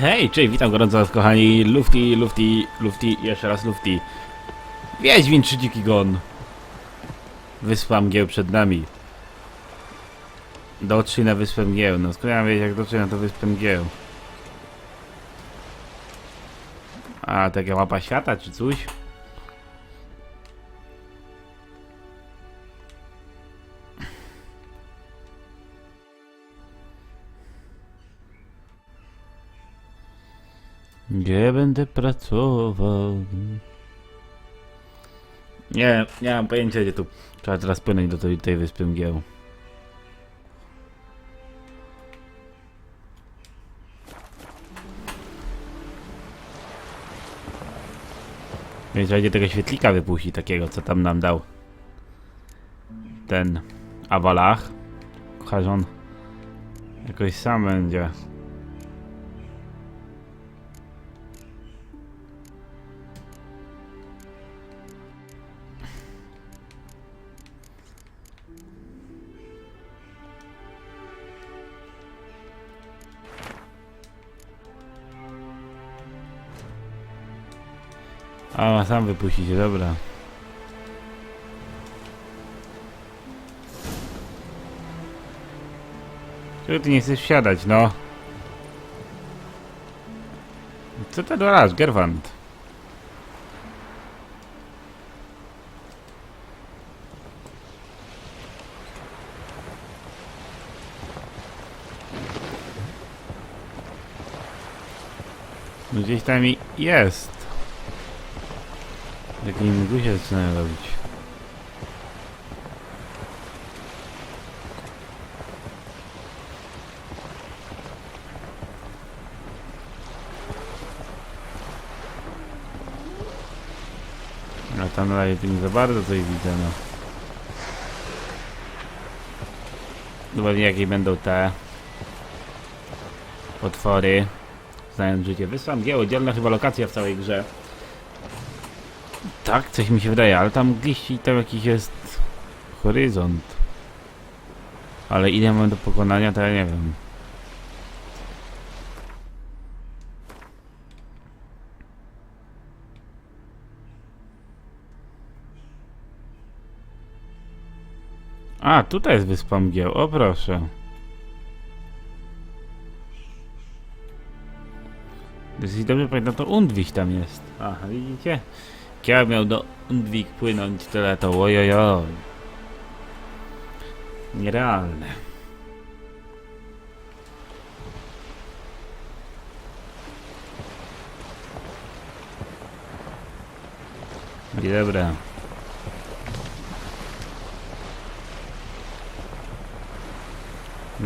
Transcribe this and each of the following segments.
Hej, cześć, witam gorąco kochani, Lufti, Lufti, Lufti, jeszcze raz Lufti. Wiedźmin czy dziki gon? Wyspa mgieł przed nami. Dotrzyj na wyspę mgieł, no skąd ja wiedzieć jak dotrzeć na to wyspę mgieł? A, taka mapa świata czy coś? Gdzie będę pracował? Nie, nie mam pojęcia gdzie tu. Trzeba teraz płynąć do tej, tej wyspy mgieł. Więc będzie tego świetlika wypuścić takiego, co tam nam dał. Ten Awalach. Chociaż on jakoś sam będzie. A, sam wypuścicie, dobra. Czego ty nie chcesz wsiadać, no? Co to raz, Gerwant? No Gdzieś tam jest. Takie mgły się zaczynają robić. A tam dalej to nie za bardzo coś widzę, no. Zobaczmy jakie będą te potwory. Znając życie. Wysłam G, oddzielna chyba lokacja w całej grze. Tak, coś mi się wydaje, ale tam gdzieś tam jakiś jest horyzont. Ale ile mam do pokonania, to ja nie wiem. A, tutaj jest wyspa mgieł, o proszę. Jeśli dobrze pamiętam, to Undwich tam jest. Aha, widzicie? Ja miał do Undwik płynąć tyle to ojojo. Nierealne. I dobra.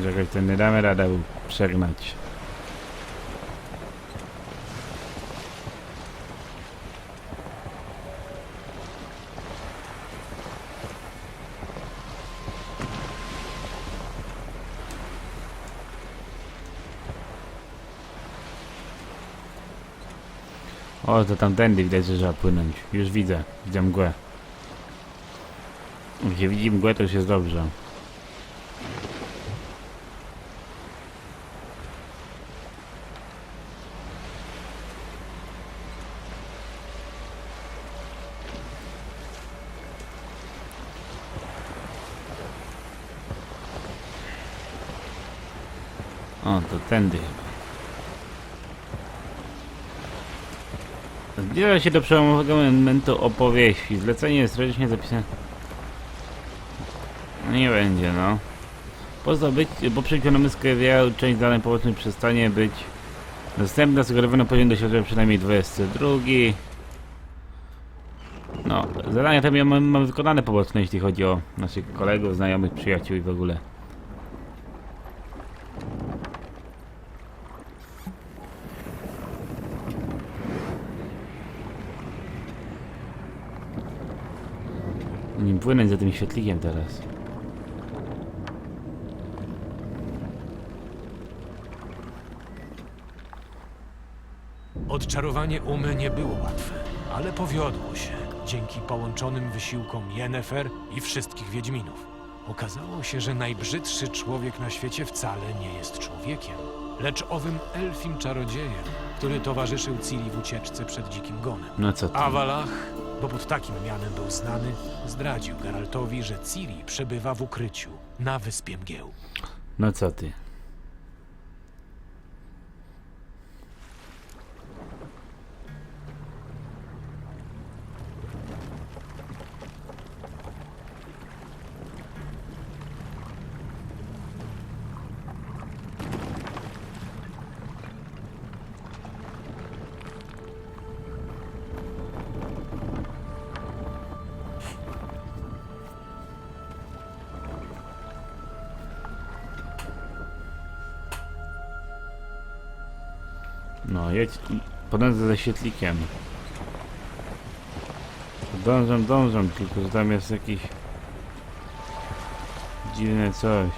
Jakoś ten nie damy radę przegnać. O, to tamtędy widać, że trzeba płynąć. Już widzę. Widzę mgłę. Się widzi mgłę, to już jest dobrze. O, to tędy chyba. Zbliża się do przełomowego momentu opowieści. Zlecenie jest tragicznie zapisane. No nie będzie, no. Po zdobyciu, po przejściu na myskę wiał, część danej pobocznej przestanie być dostępna. Sugerowano poziom doświadczenia przynajmniej 22. No, zadania te mamy, mamy wykonane poboczne, jeśli chodzi o naszych kolegów, znajomych, przyjaciół i w ogóle. Nim płynąć za tym świetlikiem teraz. Odczarowanie Umy nie było łatwe, ale powiodło się dzięki połączonym wysiłkom Yennefer i wszystkich Wiedźminów. Okazało się, że najbrzydszy człowiek na świecie wcale nie jest człowiekiem. lecz owym elfim czarodziejem, który towarzyszył Ciri w ucieczce przed dzikim gonem. No co ty? Awalach, bo pod takim mianem był znany, zdradził Geraltowi, że Ciri przebywa w ukryciu na wyspie mgieł. No co ty? No, jedź. Podążę ze świetlikiem. Dążę, dążę, tylko że tam jest jakiś dziwne coś.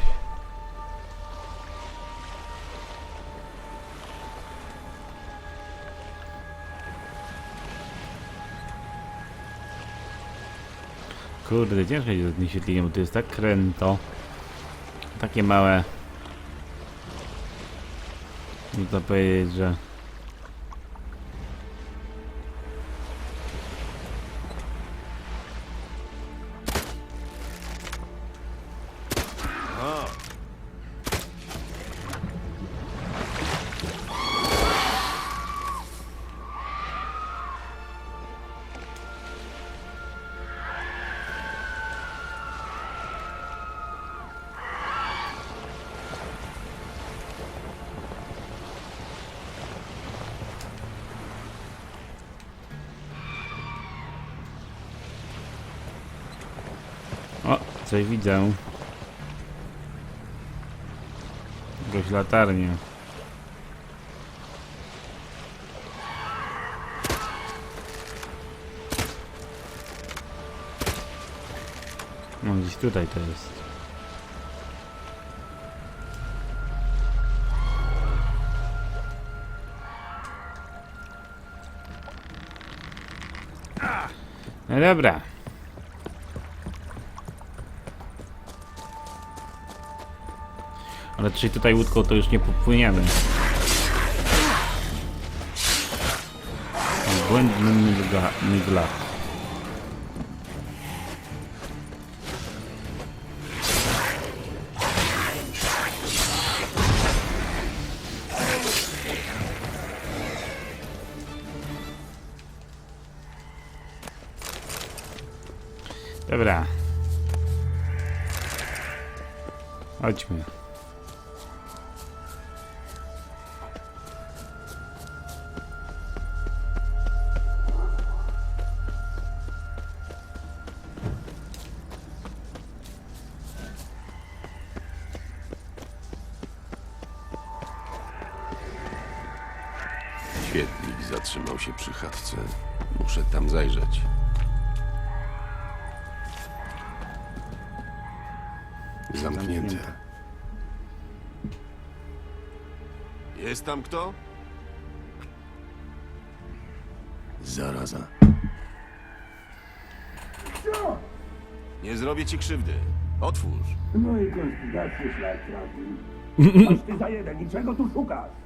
Kurde, ciężko jest z tym świetlikiem, bo to jest tak kręto. Takie małe. Można powiedzieć, że... coś widzę. Jakąś latarnię. No gdzieś tutaj to jest. No dobra. Ale czyli tutaj łódką to już nie popłyniemy. Błędny mygla, mygla. Dobra. Chodźmy. Świetlik zatrzymał się przy chatce. Muszę tam zajrzeć. Zamknięte. Zamknięte. Jest tam kto? Zaraza. Nie zrobię ci krzywdy. Otwórz. No i konspirację szlak trafił. Aż ty za jeden, niczego tu szukasz?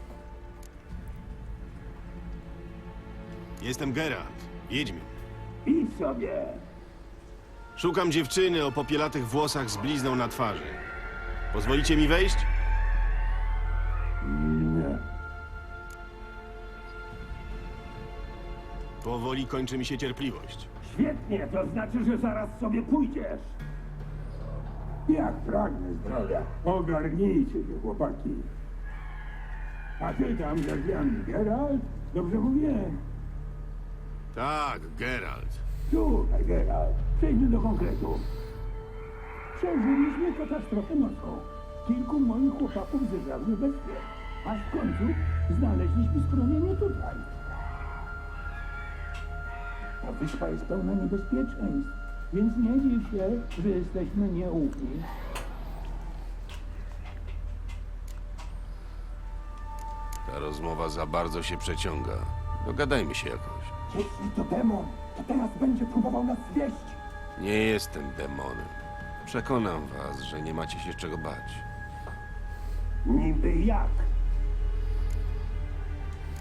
Jestem Geralt, Wiedźmin. Idź sobie. Szukam dziewczyny o popielatych włosach z blizną na twarzy. Pozwolicie mi wejść? Nie. Powoli kończy mi się cierpliwość. Świetnie, to znaczy, że zaraz sobie pójdziesz. Jak pragnę zdrowia. Ogarnijcie się, chłopaki. A ty tam, Geralt? Dobrze mówię? Tak, Geralt. Słuchaj, Geralt, przejdźmy do konkretu. Przeżyliśmy katastrofę nocą. Kilku moich chłopaków zebrało bezpie. A w końcu znaleźliśmy schronienie tutaj. Ta wyspa jest pełna niebezpieczeństw, więc nie dziw się, że jesteśmy nieufni. Ta rozmowa za bardzo się przeciąga. Dogadajmy się jakoś. Jeśli to demon, to teraz będzie próbował nas zwieść. Nie jestem demonem. Przekonam was, że nie macie się czego bać. Niby jak?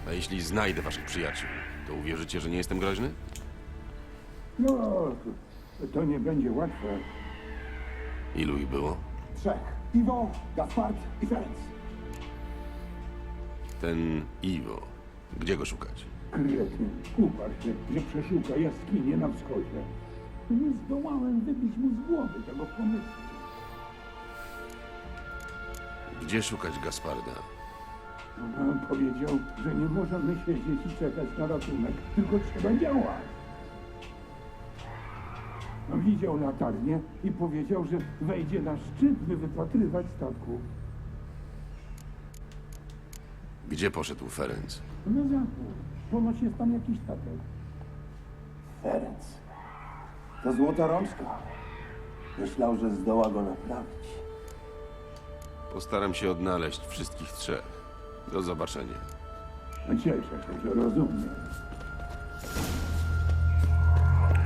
A jeśli znajdę waszych przyjaciół, to uwierzycie, że nie jestem groźny? No, to nie będzie łatwe. Ilu ich było? Trzech. Iwo, Gaspard i Ferenc. Ten Iwo. Gdzie go szukać? Kretyn uparł się, że przeszuka jaskinię na wschodzie. Nie zdołałem wybić mu z głowy tego pomysłu. Gdzie szukać Gasparda? On powiedział, że nie możemy siedzieć i czekać na ratunek, tylko trzeba działać. No, Widział latarnię i powiedział, że wejdzie na szczyt, by wypatrywać statku. Gdzie poszedł Ferenc? Na zachód. Ponoć jest tam jakiś statek. Ferenc. To złota rączka. Myślał, że zdoła go naprawić. Postaram się odnaleźć wszystkich trzech. Do zobaczenia. No Cieszę się, że rozumiem.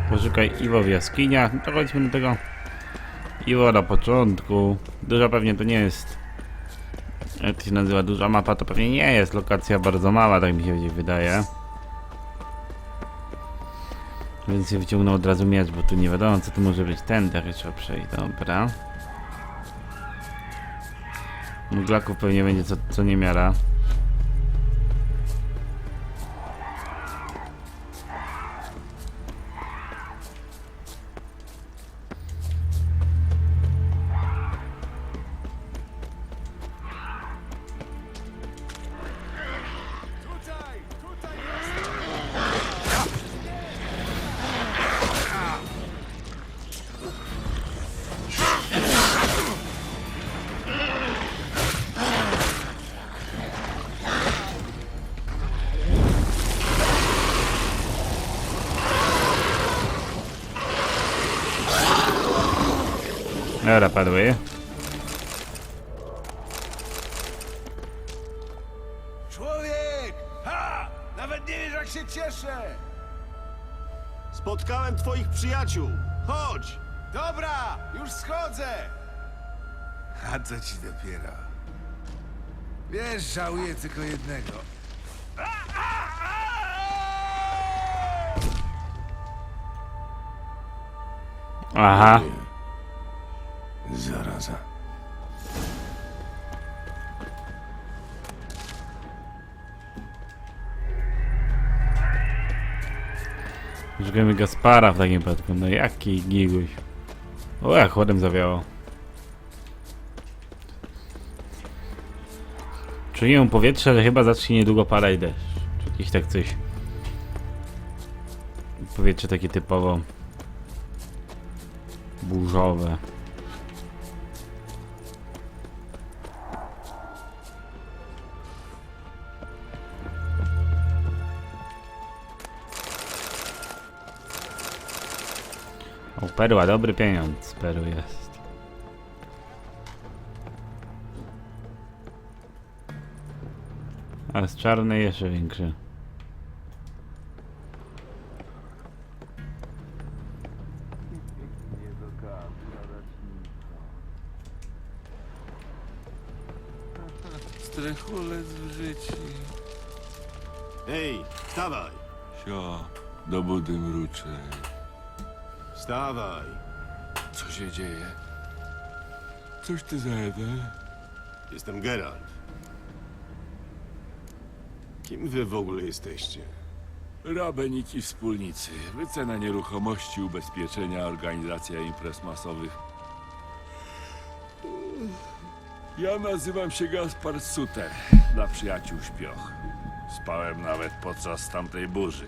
Poszukaj Iwo w jaskiniach. No to chodźmy do tego Iwo na początku. Duża pewnie to nie jest. Jak to się nazywa duża mapa, to pewnie nie jest. Lokacja bardzo mała, tak mi się gdzieś wydaje. Więc się wyciągnął od razu miecz, bo tu nie wiadomo co tu może być. Też trzeba przejść, dobra. Muglaków pewnie będzie co, co niemiara. Dobra, padły. Człowiek! Ha! Nawet nie wiesz, jak się cieszę! Spotkałem twoich przyjaciół! Chodź! Dobra, już schodzę! A co ci dopiero? Wiesz, żałuję tylko jednego. Aha. Szukamy Gaspara w takim przypadku. No jaki giguś. O, jak chłodem zawiało. Czuję powietrze, że chyba zacznie niedługo padać deszcz. Czy jakieś tak coś. Powietrze takie typowo burzowe. Perła, dobry pieniądz, perły jest. A z czarnej jeszcze większy. Strechulec w życiu. Ej, wstawaj! Sio, do budy mruczę. Wstawaj! Co się dzieje? Coś ty za jeden? Jestem Geralt. Kim wy w ogóle jesteście? Rabeniki wspólnicy. Wycena nieruchomości, ubezpieczenia, organizacja imprez masowych. Ja nazywam się Gaspar Suter. Dla przyjaciół śpioch. Spałem nawet podczas tamtej burzy.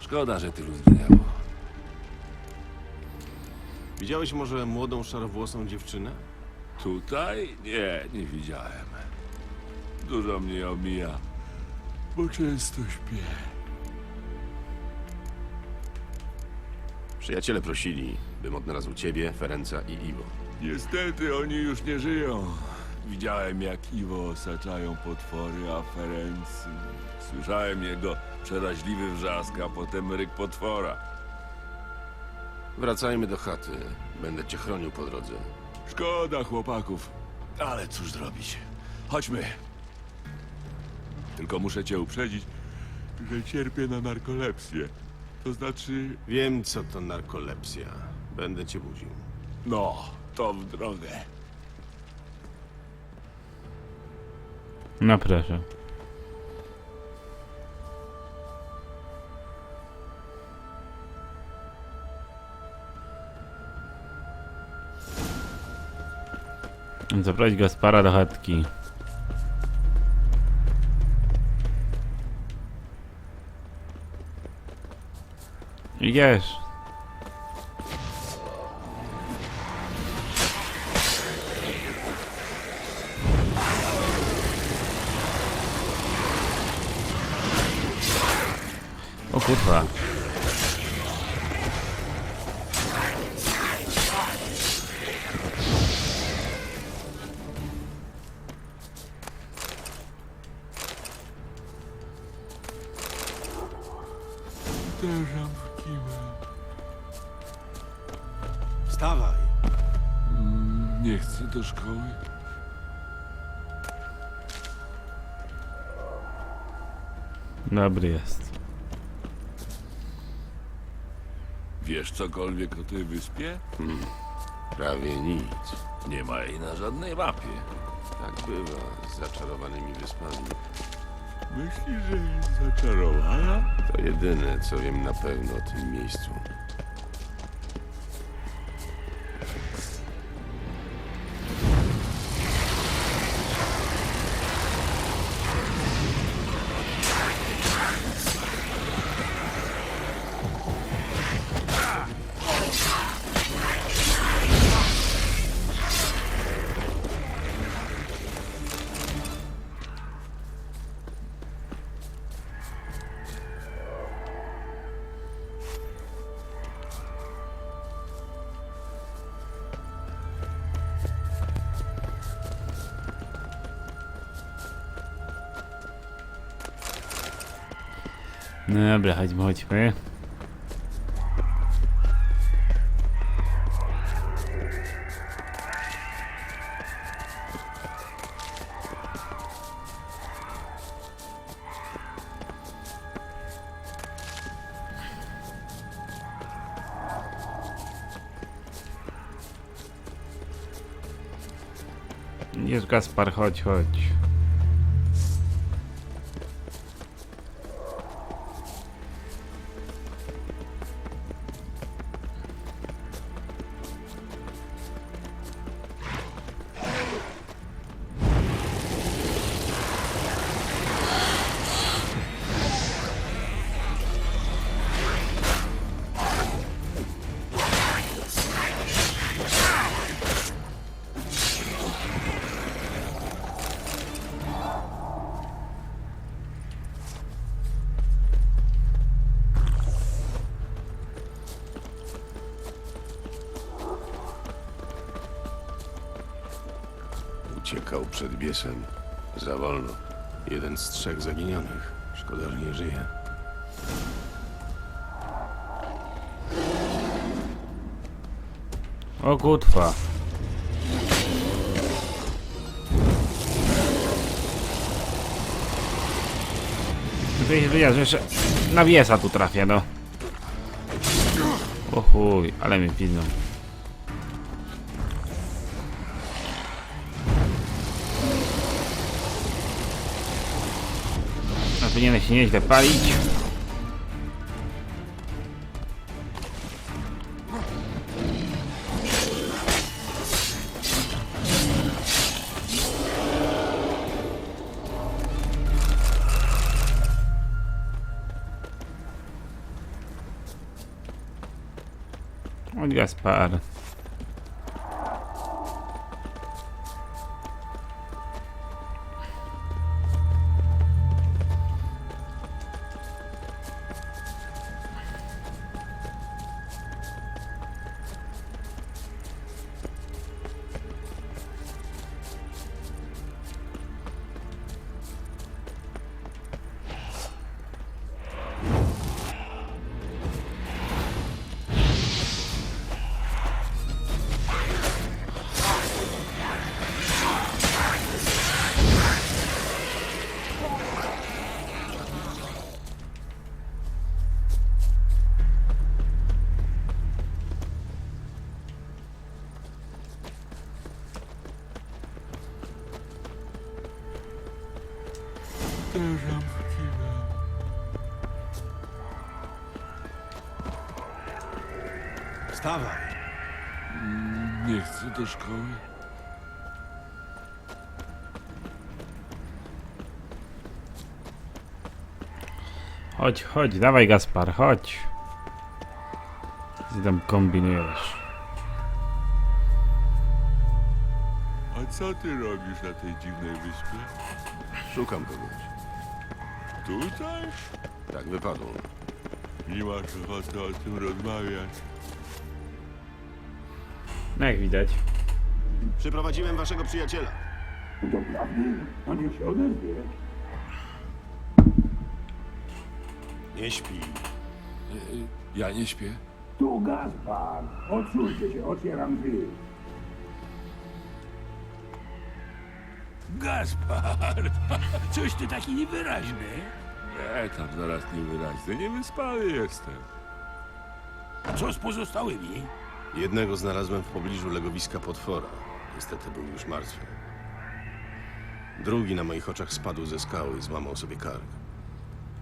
Szkoda, że tylu zginęło. Widziałeś może młodą, szarowłosą dziewczynę? Tutaj? Nie, nie widziałem. Dużo mnie omija, bo często śpię. Przyjaciele prosili, bym odnalazł ciebie, Ferenca i Iwo. Niestety oni już nie żyją. Widziałem, jak Iwo osaczają potwory, a Ferenc... Słyszałem jego przeraźliwy wrzask, a potem ryk potwora. Wracajmy do chaty. Będę cię chronił po drodze. Szkoda chłopaków, ale cóż zrobić. Chodźmy. Tylko muszę cię uprzedzić, że cierpię na narkolepsję. To znaczy, Wiem, co to narkolepsja. Będę cię budził. no, to w drogę. No proszę. Zaproś Gaspara do chatki. Idziesz. O kurwa. Dobry jest. Wiesz cokolwiek o tej wyspie? Prawie nic. Nie ma jej na żadnej mapie. Tak bywa z zaczarowanymi wyspami. Myślisz, że jest zaczarowana? To jedyne, co wiem na pewno o tym miejscu. Dobra, chodźmy, chodźmy. Jest Gaspar, chodź, chodź. Uciekał przed biesem. Za wolno. Jeden z trzech zaginionych. Szkoda, że nie żyje. O kutwa. Że jeszcze na wiesa tu trafię, no. O chuj, ale mnie pizną. A powinienem się nieźle Chodź Gaspar. Wstawaj. Nie chcę do szkoły. Chodź, chodź, dawaj Gaspar, chodź. Ty tam kombinujesz? A co ty robisz na tej dziwnej wyspie? Szukam kogoś. Tutaj? Tak wypadło. Nie masz ochoty o tym rozmawiać. No jak widać. Przyprowadziłem waszego przyjaciela. Doprawdy? A niech się odezwie. Nie śpi. Ja nie śpię. Tu Gaspar. Odsuńcie się, otwieram drzwi. Gaspar, coś ty taki niewyraźny. Nie, tam zaraz niewyraźny. Niewyspany jestem. A co z pozostałymi? Jednego znalazłem w pobliżu legowiska potwora. Niestety był już martwy. Drugi na moich oczach spadł ze skały i złamał sobie kark.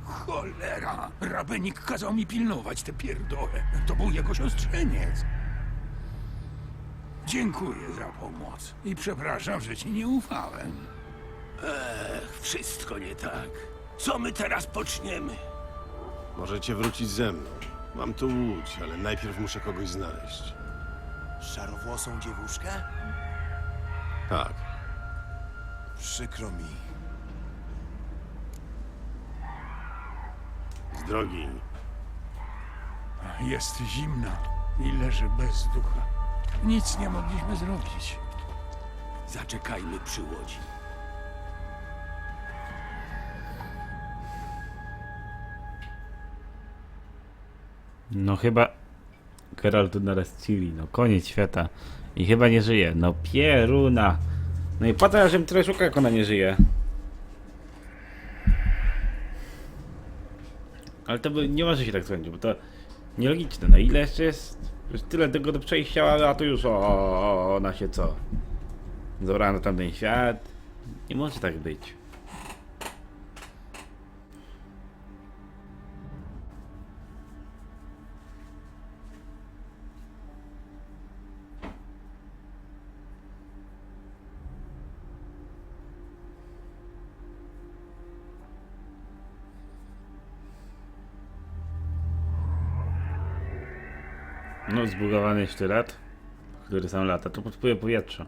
Cholera, rabenik kazał mi pilnować tę pierdołę. To był jego siostrzeniec. Dziękuję za pomoc i przepraszam, że ci nie ufałem. Ech, wszystko nie tak. Co my teraz poczniemy? Możecie wrócić ze mną. Mam tu łódź, ale najpierw muszę kogoś znaleźć. Szarowłosą dziewuszkę? Tak. Przykro mi. Z drogi. Jest zimna i leży bez ducha. Nic nie mogliśmy zrobić. Zaczekajmy przy łodzi. No chyba Geralt naraz Ciri, no koniec świata. I chyba nie żyje. No pieruna. No i po co ja żebym tyle szukał, jak ona nie żyje? Ale to by, nie może się tak skończyć, bo to nielogiczne. No ile jeszcze jest? Już tyle tego do przejścia, a to już o, o, o ona się co? Zabrała na tamten świat. Nie może tak być. No, zbugowany sztylet, który sam lata, to podpływa powietrze.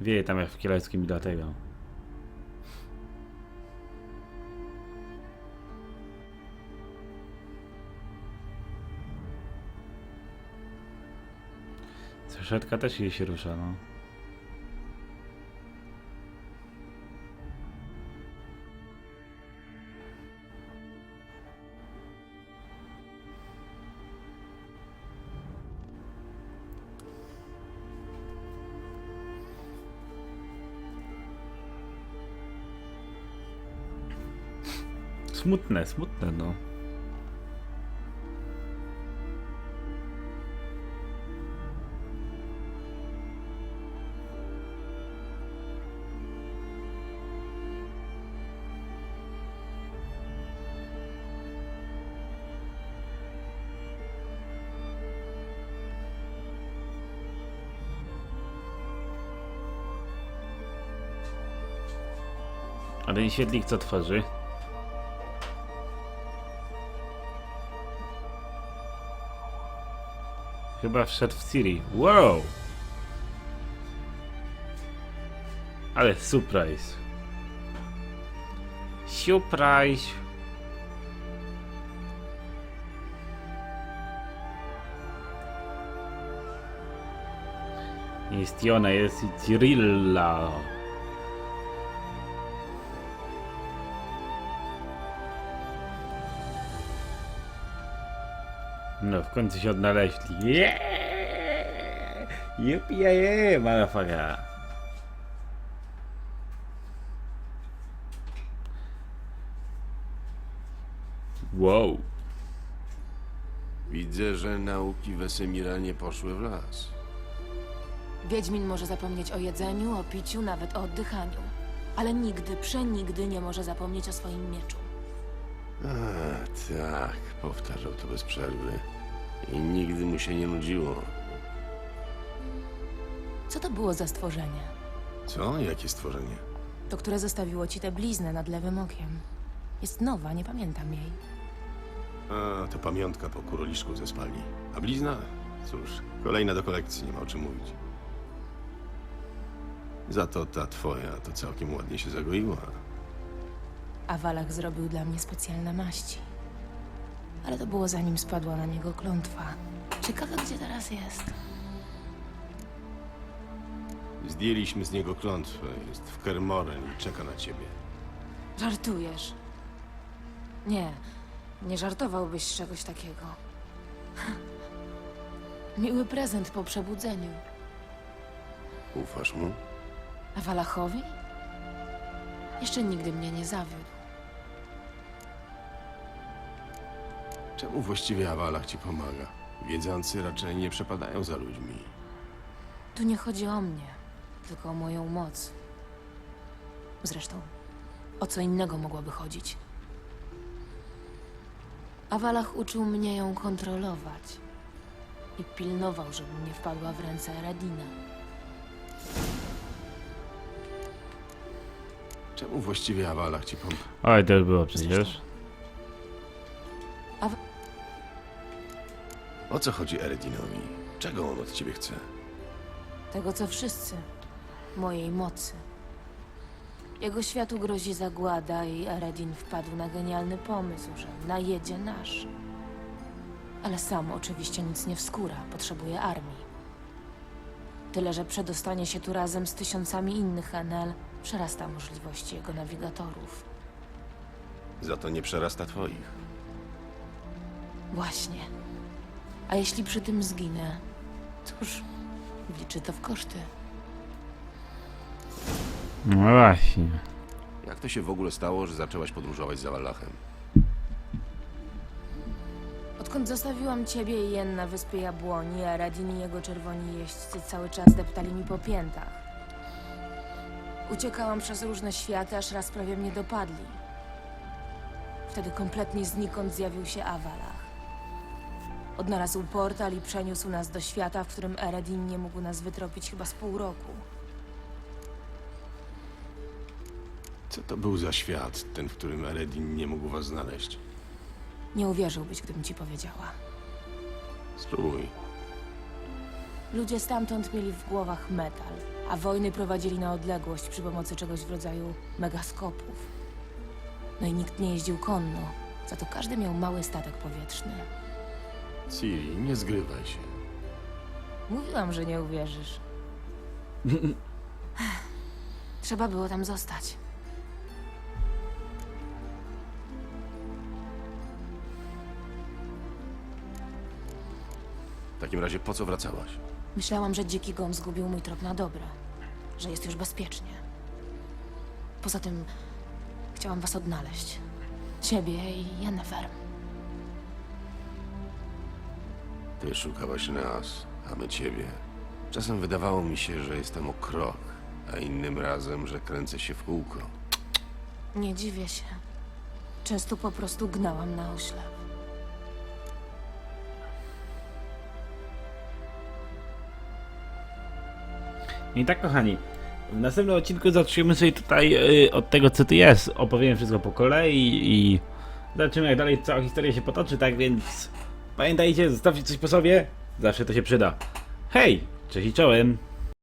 Wieje tam jak w kieleckim i dlatego. Saszetka też jej się rusza, no. Smutne, smutne, no. A ten świetlik co tworzy? Chyba wszedł w Siri. Wow! Ale surprise. Surprise. Jest ona, jest i No, w końcu się odnaleźli. Yeah! Yippee, motherfucker. Wow. Widzę, że nauki Wesemira nie poszły w las. Wiedźmin może zapomnieć o jedzeniu, o piciu, nawet o oddychaniu. ale nigdy, przenigdy nie może zapomnieć o swoim mieczu. A, tak, powtarzał to bez przerwy. I nigdy mu się nie nudziło. Co to było za stworzenie? Co? Jakie stworzenie? To, które zostawiło ci tę bliznę nad lewym okiem. Jest nowa, nie pamiętam jej. A, to pamiątka po kuroliszku ze spalni. A blizna? Cóż, kolejna do kolekcji, nie ma o czym mówić. Za to ta twoja to całkiem ładnie się zagoiła. A Walach zrobił dla mnie specjalne maści. Ale to było zanim spadła na niego klątwa. Ciekawe, gdzie teraz jest. Zdjęliśmy z niego klątwę. Jest w Kermoren i czeka na ciebie. Żartujesz? Nie, nie żartowałbyś z czegoś takiego. Miły prezent po przebudzeniu. Ufasz mu? A Walachowi? Jeszcze nigdy mnie nie zawiódł. Czemu właściwie Awalach ci pomaga? Wiedzący raczej nie przepadają za ludźmi. Tu nie chodzi o mnie, tylko o moją moc. Zresztą, o co innego mogłaby chodzić? Awalach uczył mnie ją kontrolować i pilnował, żebym nie wpadła w ręce Eradina. Czemu właściwie Awalach ci pomaga? Oj, to już było przecież. O co chodzi Eredinowi? Czego on od ciebie chce? Tego, co wszyscy. Mojej mocy. Jego światu grozi zagłada i Eredin wpadł na genialny pomysł, że najedzie nasz. Ale sam oczywiście nic nie wskóra, potrzebuje armii. Tyle, że przedostanie się tu razem z tysiącami innych Enel przerasta możliwości jego nawigatorów. Za to nie przerasta twoich. Właśnie. A jeśli przy tym zginę, cóż, wliczy to w koszty. No właśnie. Jak to się w ogóle stało, że zaczęłaś podróżować za Awalachem? Odkąd zostawiłam ciebie i Jen na wyspie Jabłoni, a Radin i jego czerwoni jeźdźcy cały czas deptali mi po piętach. Uciekałam przez różne światy, aż raz prawie mnie dopadli. Wtedy kompletnie znikąd zjawił się Awalach. Odnalazł portal i przeniósł nas do świata, w którym Eredin nie mógł nas wytropić chyba z pół roku. Co to był za świat, ten, w którym Eredin nie mógł was znaleźć? Nie uwierzyłbyś, gdybym ci powiedziała. Spróbuj. Ludzie stamtąd mieli w głowach metal, a wojny prowadzili na odległość przy pomocy czegoś w rodzaju megaskopów. No i nikt nie jeździł konno, za to każdy miał mały statek powietrzny. Ciri, nie zgrywaj się. Mówiłam, że nie uwierzysz. Trzeba było tam zostać. W takim razie po co wracałaś? Myślałam, że dziki gom zgubił mój trop na dobre, że jest już bezpiecznie. Poza tym chciałam was odnaleźć. Ciebie i Yennefer. Ty szukałaś nas, a my ciebie. Czasem wydawało mi się, że jestem o krok, a innym razem, że kręcę się w kółko. Nie dziwię się. Często po prostu gnałam na oślep. I tak, kochani, w następnym odcinku zaczniemy sobie tutaj y, od tego, co tu jest. Opowiem wszystko po kolei i zobaczymy, jak dalej cała historia się potoczy. Tak więc pamiętajcie, zostawcie coś po sobie, zawsze to się przyda. Hej, cześć i czołem.